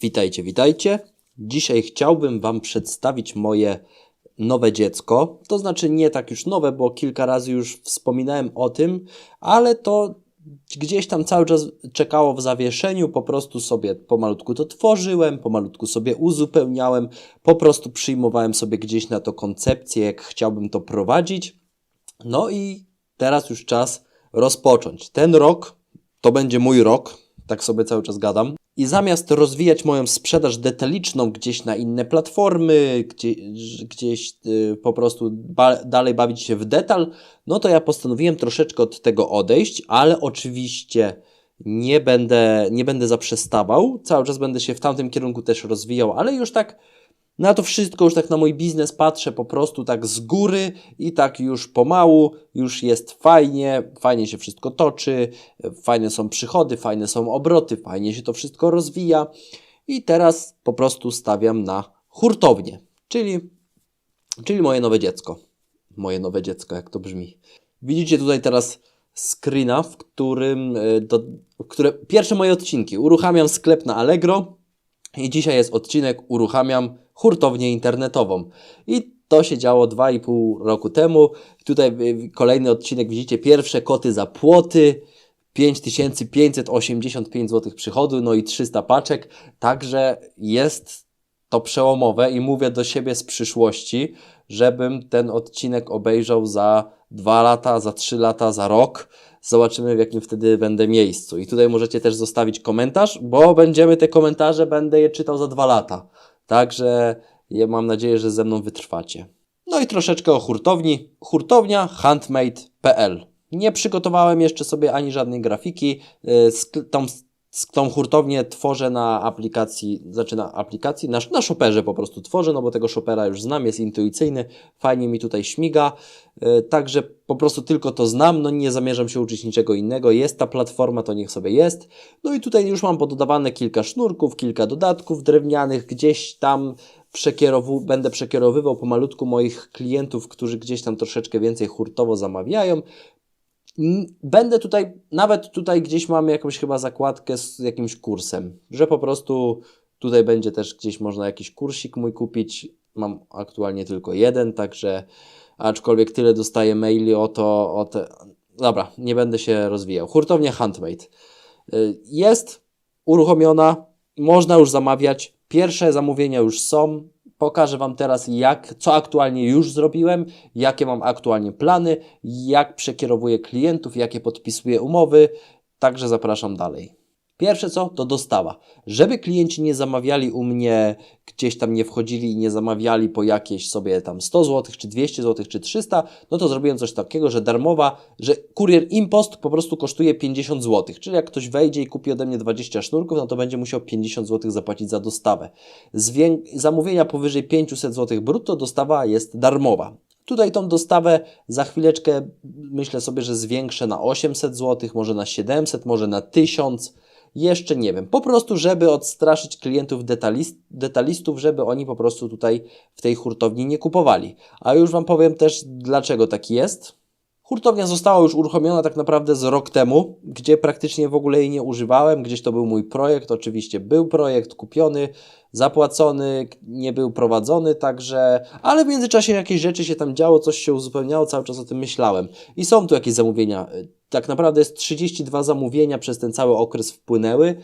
Witajcie, witajcie. Dzisiaj chciałbym Wam przedstawić moje nowe dziecko. To znaczy nie tak już nowe, bo kilka razy już wspominałem o tym, ale to gdzieś tam cały czas czekało w zawieszeniu. Po prostu sobie pomalutku to tworzyłem, pomalutku sobie uzupełniałem, po prostu przyjmowałem sobie gdzieś na to koncepcję, jak chciałbym to prowadzić. No i teraz już czas rozpocząć. Ten rok to będzie mój rok, tak sobie cały czas gadam. I zamiast rozwijać moją sprzedaż detaliczną gdzieś na inne platformy, gdzie, gdzieś y, po prostu ba dalej bawić się w detal, no to ja postanowiłem troszeczkę od tego odejść, ale oczywiście nie będę, nie będę zaprzestawał. Cały czas będę się w tamtym kierunku też rozwijał, ale już tak na to wszystko, już tak na mój biznes patrzę po prostu tak z góry i tak już pomału, już jest fajnie, fajnie się wszystko toczy, fajne są przychody, fajne są obroty, fajnie się to wszystko rozwija i teraz po prostu stawiam na hurtownię, czyli, czyli moje nowe dziecko. Moje nowe dziecko, jak to brzmi. Widzicie tutaj teraz screena, w którym, e, do, które, pierwsze moje odcinki. Uruchamiam sklep na Allegro i dzisiaj jest odcinek, uruchamiam hurtownię internetową. I to się działo 2,5 roku temu. Tutaj kolejny odcinek, widzicie, pierwsze koty za płoty. 5585 zł przychodu, no i 300 paczek. Także jest to przełomowe i mówię do siebie z przyszłości, żebym ten odcinek obejrzał za 2 lata, za 3 lata, za rok. Zobaczymy, w jakim wtedy będę miejscu. I tutaj możecie też zostawić komentarz, bo będziemy te komentarze, będę je czytał za 2 lata. Także ja mam nadzieję, że ze mną wytrwacie. No i troszeczkę o hurtowni. Hurtownia handmade.pl. Nie przygotowałem jeszcze sobie ani żadnej grafiki. Y, tą hurtownię tworzę na aplikacji, znaczy na aplikacji, na, na shopperze po prostu tworzę, no bo tego shoppera już znam, jest intuicyjny, fajnie mi tutaj śmiga. Y, także po prostu tylko to znam, no nie zamierzam się uczyć niczego innego. Jest ta platforma, to niech sobie jest. No i tutaj już mam pododawane kilka sznurków, kilka dodatków drewnianych, gdzieś tam przekierowu, będę przekierowywał pomalutku moich klientów, którzy gdzieś tam troszeczkę więcej hurtowo zamawiają. Będę tutaj, nawet tutaj gdzieś mamy jakąś chyba zakładkę z jakimś kursem, że po prostu tutaj będzie też gdzieś można jakiś kursik mój kupić. Mam aktualnie tylko jeden, także aczkolwiek tyle dostaję maili o to, o te... Dobra, nie będę się rozwijał. Hurtownia Handmade. Y, jest uruchomiona, można już zamawiać. Pierwsze zamówienia już są. Pokażę Wam teraz, jak, co aktualnie już zrobiłem, jakie mam aktualnie plany, jak przekierowuję klientów, jakie podpisuję umowy. Także zapraszam dalej. Pierwsze co, to dostawa. Żeby klienci nie zamawiali u mnie, gdzieś tam nie wchodzili i nie zamawiali po jakieś sobie tam 100 zł, czy 200 zł, czy 300, no to zrobiłem coś takiego, że darmowa, że kurier impost po prostu kosztuje 50 zł. Czyli jak ktoś wejdzie i kupi ode mnie 20 sznurków, no to będzie musiał 50 zł zapłacić za dostawę. Zwię zamówienia powyżej 500 zł brutto, dostawa jest darmowa. Tutaj tą dostawę za chwileczkę myślę sobie, że zwiększę na 800 zł, może na 700, może na 1000 jeszcze nie wiem. Po prostu, żeby odstraszyć klientów detalist, detalistów, żeby oni po prostu tutaj w tej hurtowni nie kupowali. A już Wam powiem też, dlaczego tak jest. Hurtownia została już uruchomiona tak naprawdę z rok temu, gdzie praktycznie w ogóle jej nie używałem. Gdzieś to był mój projekt, oczywiście był projekt kupiony, zapłacony, nie był prowadzony, także, ale w międzyczasie jakieś rzeczy się tam działo, coś się uzupełniało, cały czas o tym myślałem. I są tu jakieś zamówienia. Tak naprawdę jest 32 zamówienia przez ten cały okres wpłynęły.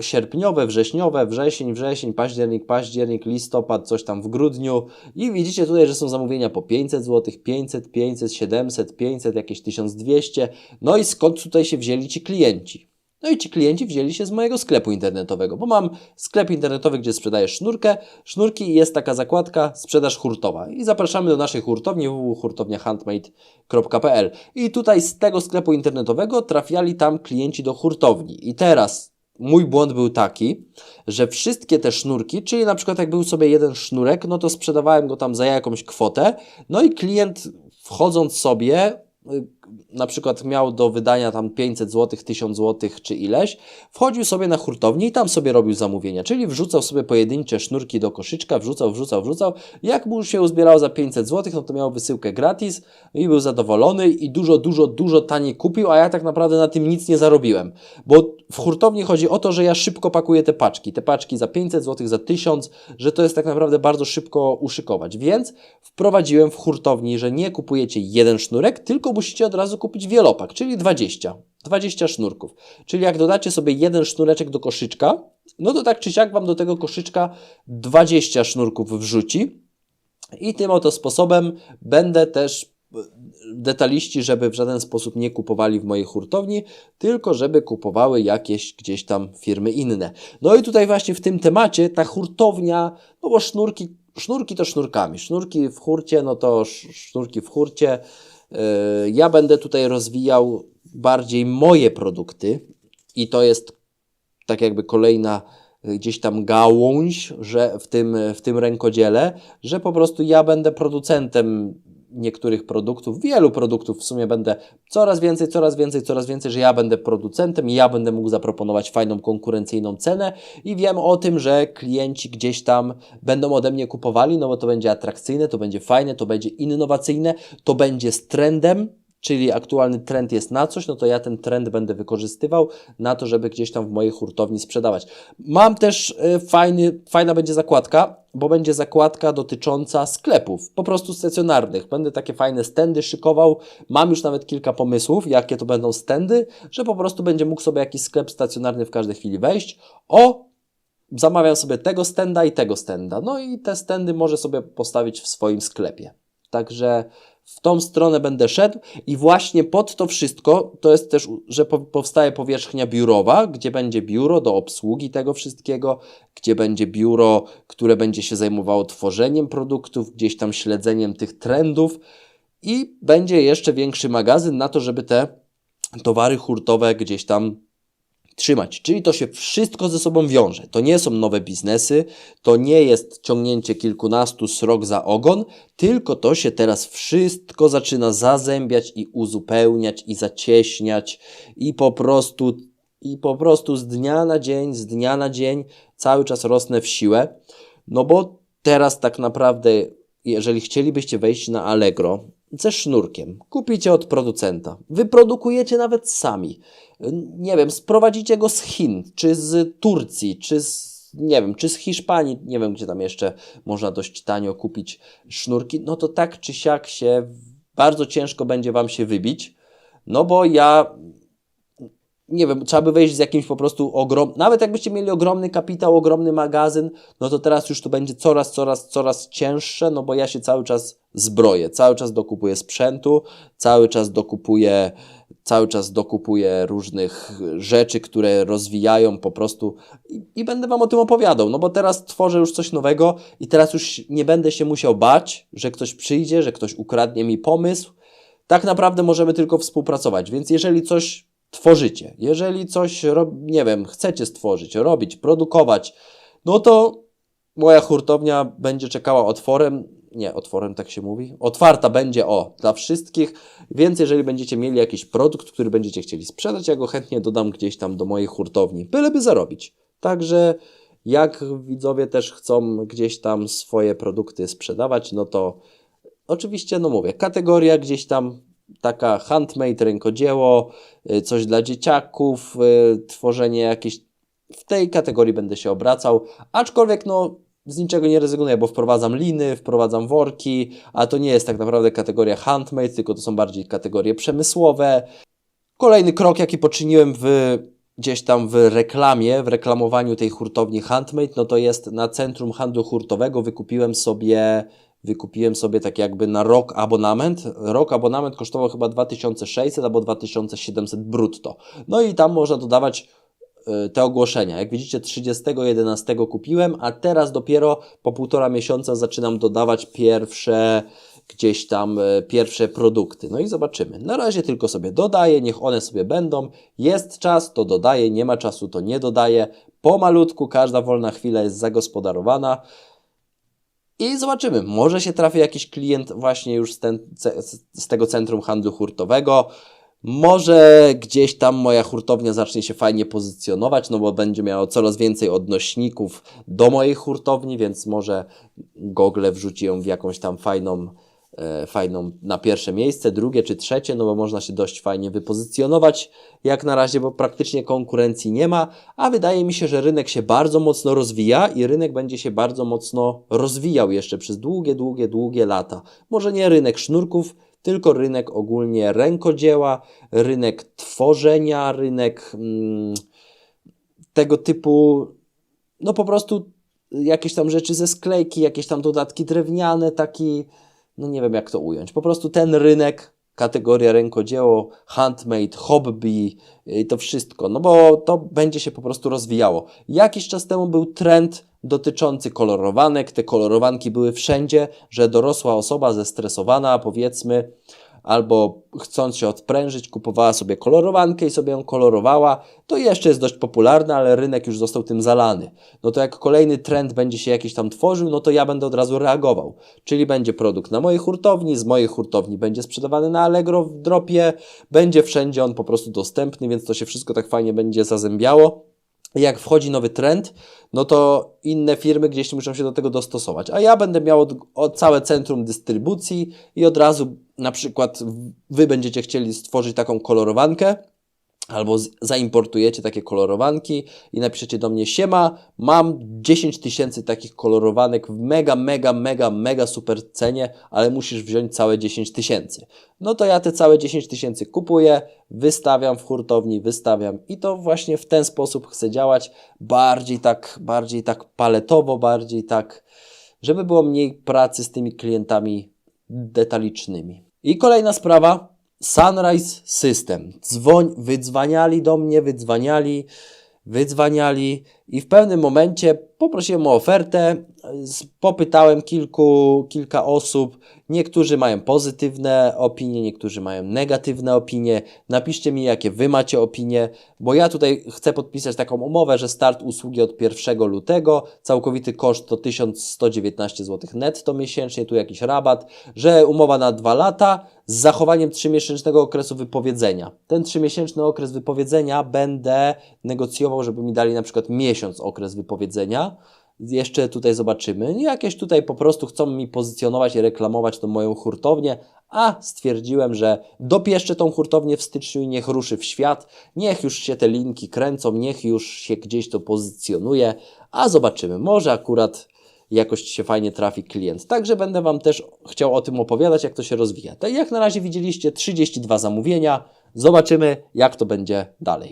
Sierpniowe, wrześniowe, wrzesień, wrzesień, październik, październik, listopad, coś tam w grudniu. I widzicie tutaj, że są zamówienia po 500 zł, 500, 500, 700, 500, jakieś 1200. No i skąd tutaj się wzięli ci klienci? No i ci klienci wzięli się z mojego sklepu internetowego, bo mam sklep internetowy, gdzie sprzedaję sznurkę, sznurki i jest taka zakładka sprzedaż hurtowa. I zapraszamy do naszej hurtowni www.hurtowniahandmade.pl I tutaj z tego sklepu internetowego trafiali tam klienci do hurtowni. I teraz mój błąd był taki, że wszystkie te sznurki, czyli na przykład jak był sobie jeden sznurek, no to sprzedawałem go tam za jakąś kwotę, no i klient wchodząc sobie na przykład miał do wydania tam 500 zł, 1000 zł czy ileś, wchodził sobie na hurtownię i tam sobie robił zamówienia, czyli wrzucał sobie pojedyncze sznurki do koszyczka, wrzucał, wrzucał, wrzucał. Jak mu się uzbierało za 500 zł, no to miał wysyłkę gratis i był zadowolony i dużo, dużo, dużo taniej kupił, a ja tak naprawdę na tym nic nie zarobiłem, bo w hurtowni chodzi o to, że ja szybko pakuję te paczki. Te paczki za 500 zł, za 1000, że to jest tak naprawdę bardzo szybko uszykować. Więc wprowadziłem w hurtowni, że nie kupujecie jeden sznurek, tylko musicie od razu kupić wielopak, czyli 20. 20 sznurków. Czyli jak dodacie sobie jeden sznureczek do koszyczka, no to tak czy siak Wam do tego koszyczka 20 sznurków wrzuci. I tym oto sposobem będę też detaliści, żeby w żaden sposób nie kupowali w mojej hurtowni, tylko żeby kupowały jakieś gdzieś tam firmy inne. No i tutaj właśnie w tym temacie ta hurtownia, no bo sznurki, sznurki to sznurkami, sznurki w hurcie, no to sz- sznurki w hurcie. Yy, Ja będę tutaj rozwijał bardziej moje produkty i to jest tak jakby kolejna y, gdzieś tam gałąź, że w tym, w tym rękodziele, że po prostu ja będę producentem niektórych produktów, wielu produktów w sumie będę coraz więcej, coraz więcej, coraz więcej, że ja będę producentem ja będę mógł zaproponować fajną, konkurencyjną cenę i wiem o tym, że klienci gdzieś tam będą ode mnie kupowali, no bo to będzie atrakcyjne, to będzie fajne, to będzie innowacyjne, to będzie z trendem, czyli aktualny trend jest na coś, no to ja ten trend będę wykorzystywał na to, żeby gdzieś tam w mojej hurtowni sprzedawać. Mam też y, fajny, fajna będzie zakładka, bo będzie zakładka dotycząca sklepów, po prostu stacjonarnych. Będę takie fajne stędy szykował. Mam już nawet kilka pomysłów, jakie to będą stędy, że po prostu będzie mógł sobie jakiś sklep stacjonarny w każdej chwili wejść. O, zamawiam sobie tego stenda i tego stenda. No i te stędy może sobie postawić w swoim sklepie. Także w tą stronę będę szedł i właśnie pod to wszystko to jest też, że po, powstaje powierzchnia biurowa, gdzie będzie biuro do obsługi tego wszystkiego, gdzie będzie biuro, które będzie się zajmowało tworzeniem produktów, gdzieś tam śledzeniem tych trendów i będzie jeszcze większy magazyn na to, żeby te towary hurtowe gdzieś tam trzymać. Czyli to się wszystko ze sobą wiąże. To nie są nowe biznesy, to nie jest ciągnięcie kilkunastu srok za ogon, tylko to się teraz wszystko zaczyna zazębiać i uzupełniać i zacieśniać i po prostu i po prostu z dnia na dzień, z dnia na dzień cały czas rosnę w siłę. No bo teraz tak naprawdę, jeżeli chcielibyście wejść na Allegro ze sznurkiem, kupicie od producenta, wyprodukujecie nawet sami, nie wiem, sprowadzicie go z Chin, czy z Turcji, czy z nie wiem, czy z Hiszpanii, nie wiem, gdzie tam jeszcze można dość tanio kupić sznurki, no to tak czy siak się bardzo ciężko będzie Wam się wybić, no bo ja nie wiem, trzeba by wejść z jakimś po prostu ogrom... Nawet jakbyście mieli ogromny kapitał, ogromny magazyn, no to teraz już to będzie coraz, coraz, coraz cięższe, no bo ja się cały czas zbroję, cały czas dokupuję sprzętu, cały czas dokupuję, cały czas dokupuję różnych rzeczy, które rozwijają po prostu i, i będę Wam o tym opowiadał, no bo teraz tworzę już coś nowego i teraz już nie będę się musiał bać, że ktoś przyjdzie, że ktoś ukradnie mi pomysł. Tak naprawdę możemy tylko współpracować, więc jeżeli coś tworzycie, jeżeli coś, nie wiem, chcecie stworzyć, robić, produkować, no to moja hurtownia będzie czekała otworem, nie, otworem tak się mówi, otwarta będzie, o, dla wszystkich, więc jeżeli będziecie mieli jakiś produkt, który będziecie chcieli sprzedać, ja go chętnie dodam gdzieś tam do mojej hurtowni, byleby zarobić. Także jak widzowie też chcą gdzieś tam swoje produkty sprzedawać, no to oczywiście, no mówię, kategoria gdzieś tam taka handmade, rękodzieło, y, coś dla dzieciaków, y, tworzenie jakieś. W tej kategorii będę się obracał, aczkolwiek no z niczego nie rezygnuję, bo wprowadzam liny, wprowadzam worki, a to nie jest tak naprawdę kategoria handmade, tylko to są bardziej kategorie przemysłowe. Kolejny krok, jaki poczyniłem w gdzieś tam w reklamie, w reklamowaniu tej hurtowni handmade, no to jest na centrum handlu hurtowego wykupiłem sobie wykupiłem sobie tak jakby na rok abonament. Rok abonament kosztował chyba 2600 albo 2700 brutto. No i tam można dodawać y, te ogłoszenia. Jak widzicie 30.11 kupiłem, a teraz dopiero po półtora miesiąca zaczynam dodawać pierwsze gdzieś tam y, pierwsze produkty. No i zobaczymy. Na razie tylko sobie dodaję, niech one sobie będą. Jest czas, to dodaję, nie ma czasu, to nie dodaję. Pomalutku każda wolna chwila jest zagospodarowana. I zobaczymy, może się trafi jakiś klient właśnie już z, ten, z, tego centrum handlu hurtowego. Może gdzieś tam moja hurtownia zacznie się fajnie pozycjonować, no bo będzie miało coraz więcej odnośników do mojej hurtowni, więc może Google wrzuci ją w jakąś tam fajną, fajną na pierwsze miejsce, drugie czy trzecie, no bo można się dość fajnie wypozycjonować jak na razie, bo praktycznie konkurencji nie ma, a wydaje mi się, że rynek się bardzo mocno rozwija i rynek będzie się bardzo mocno rozwijał jeszcze przez długie, długie, długie lata. Może nie rynek sznurków, tylko rynek ogólnie rękodzieła, rynek tworzenia, rynek mm, tego typu, no po prostu jakieś tam rzeczy ze sklejki, jakieś tam dodatki drewniane, taki, no nie wiem jak to ująć. Po prostu ten rynek, kategoria rękodzieło, handmade, hobby, to wszystko, no bo to będzie się po prostu rozwijało. Jakiś czas temu był trend dotyczący kolorowanek, te kolorowanki były wszędzie, że dorosła osoba zestresowana, powiedzmy, albo chcąc się odprężyć, kupowała sobie kolorowankę i sobie ją kolorowała. To jeszcze jest dość popularne, ale rynek już został tym zalany. No to jak kolejny trend będzie się jakiś tam tworzył, no to ja będę od razu reagował. Czyli będzie produkt na mojej hurtowni, z mojej hurtowni będzie sprzedawany na Allegro w dropie, będzie wszędzie on po prostu dostępny, więc to się wszystko tak fajnie będzie zazębiało. Jak wchodzi nowy trend, no to inne firmy gdzieś muszą się do tego dostosować. A ja będę miał od, od całe centrum dystrybucji i od razu na przykład wy będziecie chcieli stworzyć taką kolorowankę, albo zaimportujecie takie kolorowanki i napiszecie do mnie siema, mam 10 tysięcy takich kolorowanek w mega, mega, mega, mega super cenie, ale musisz wziąć całe 10 tysięcy. No to ja te całe 10 tysięcy kupuję, wystawiam w hurtowni, wystawiam i to właśnie w ten sposób chcę działać, bardziej tak, bardziej tak paletowo, bardziej tak, żeby było mniej pracy z tymi klientami detalicznymi. I kolejna sprawa, Sunrise System. Dzwoń, wydzwaniali do mnie, wydzwaniali, wydzwaniali i w pewnym momencie poprosiłem o ofertę, popytałem kilku, kilka osób, niektórzy mają pozytywne opinie, niektórzy mają negatywne opinie, napiszcie mi jakie Wy macie opinie, bo ja tutaj chcę podpisać taką umowę, że start usługi od 1 lutego, całkowity koszt to 1119 zł netto miesięcznie, tu jakiś rabat, że umowa na dwa lata z zachowaniem 3-miesięcznego okresu wypowiedzenia. Ten 3-miesięczny okres wypowiedzenia będę negocjował, żeby mi dali na przykład miesiąc okres wypowiedzenia. Jeszcze tutaj zobaczymy. Jakieś tutaj po prostu chcą mi pozycjonować i reklamować tą moją hurtownię, a stwierdziłem, że dopieszczę tą hurtownię w styczniu i niech ruszy w świat. Niech już się te linki kręcą, niech już się gdzieś to pozycjonuje, a zobaczymy. Może akurat jakoś się fajnie trafi klient. Także będę Wam też chciał o tym opowiadać, jak to się rozwija. Tak jak na razie widzieliście 32 zamówienia. Zobaczymy, jak to będzie dalej.